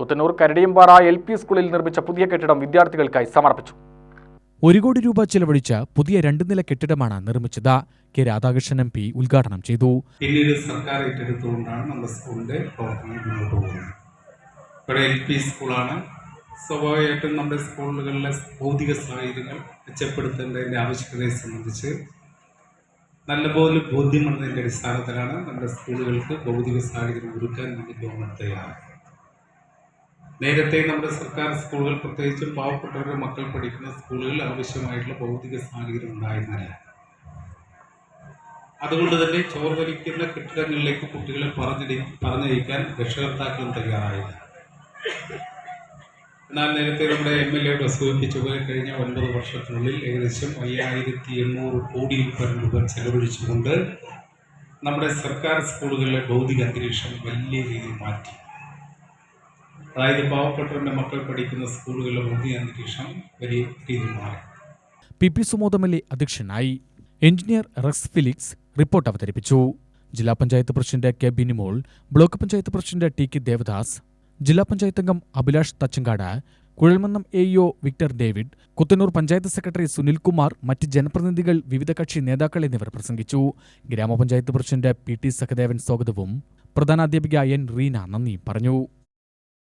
Kuthannur കരടിയമ്പാറ L P സ്കൂളിൽ നിർമ്മിച്ച പുതിയ കെട്ടിടം വിദ്യാർത്ഥികൾക്കായി സമർപ്പിച്ചു. ഒരു കോടി രൂപ ചെലവഴിച്ച പുതിയ രണ്ട് നില കെട്ടിടമാണ് നിർമ്മിച്ചത്. കെ രാധാകൃഷ്ണൻ എം പി ഉദ്ഘാടനം ചെയ്തു. പിന്നീട് സർക്കാർ ഏറ്റെടുത്തുകൊണ്ടാണ് നമ്മുടെ സ്കൂളിന്റെ പ്രവർത്തനം മുന്നോട്ട് പോകുന്നത്. ഇവിടെ എൽ പി സ്കൂളാണ്. സ്വാഭാവികമായിട്ടും നമ്മുടെ സ്കൂളുകളിലെ ഭൗതിക സാഹചര്യങ്ങൾ മെച്ചപ്പെടുത്തേണ്ടതിന്റെ ആവശ്യകതയെ സംബന്ധിച്ച് നല്ലപോലെ ബോധ്യമുള്ളതിന്റെ അടിസ്ഥാനത്തിലാണ് നമ്മുടെ സ്കൂളുകൾക്ക് ഭൗതിക സാഹചര്യം ഒരുക്കാൻ വേണ്ടി ഗവൺമെന്റ് തയ്യാറാണ്. നേരത്തെ നമ്മുടെ സർക്കാർ സ്കൂളുകൾ പ്രത്യേകിച്ചും പാവപ്പെട്ടവരുടെ മക്കൾ പഠിക്കുന്ന സ്കൂളുകൾ ആവശ്യമായിട്ടുള്ള ഭൗതിക സാഹചര്യം ഉണ്ടായിരുന്നില്ല. അതുകൊണ്ട് തന്നെ ചോർവലിക്കുന്ന കെട്ടിടങ്ങളിലേക്ക് കുട്ടികളെ പറഞ്ഞിടി പറഞ്ഞയക്കാൻ രക്ഷകർത്താക്കളും തയ്യാറായില്ല. എന്നാൽ നേരത്തെ നമ്മുടെ എം എൽ എ സൂചിപ്പിച്ച പോലെ കഴിഞ്ഞ ഒൻപത് വർഷത്തിനുള്ളിൽ ഏകദേശം അയ്യായിരത്തി എണ്ണൂറ് കോടിയിൽ പരം രൂപ ചെലവഴിച്ചുകൊണ്ട് നമ്മുടെ സർക്കാർ സ്കൂളുകളിലെ ഭൗതിക അന്തരീക്ഷം വലിയ രീതിയിൽ മാറ്റി. അതായത് പാവപ്പെട്ടവരുടെ മക്കൾ പഠിക്കുന്ന സ്കൂളുകളിലെ പുതിയ അന്തരീക്ഷം വലിയ രീതിയിൽ മാറി. P P Sumod M L A അധ്യക്ഷനായി എഞ്ചിനീയർ റെക്സ് ഫിലിക്സ് റിപ്പോർട്ട് അവതരിപ്പിച്ചു. ജില്ലാ panchayat president K Binimol block panchayat president T K Devadas ജില്ലാ പഞ്ചായത്ത് അംഗം Abhilash Thachankad Kuzhalmannam A EO Victor David Kuthanur panchayat secretary Sunilkumar മറ്റ് ജനപ്രതിനിധികൾ വിവിധ കക്ഷി നേതാക്കൾ എന്നിവർ പ്രസംഗിച്ചു. ഗ്രാമപഞ്ചായത്ത് പ്രസിഡന്റ് പി ടി സഹദേവൻ സ്വാഗതവും പ്രധാനാധ്യാപിക എൻ റീന നന്ദിയും പറഞ്ഞു.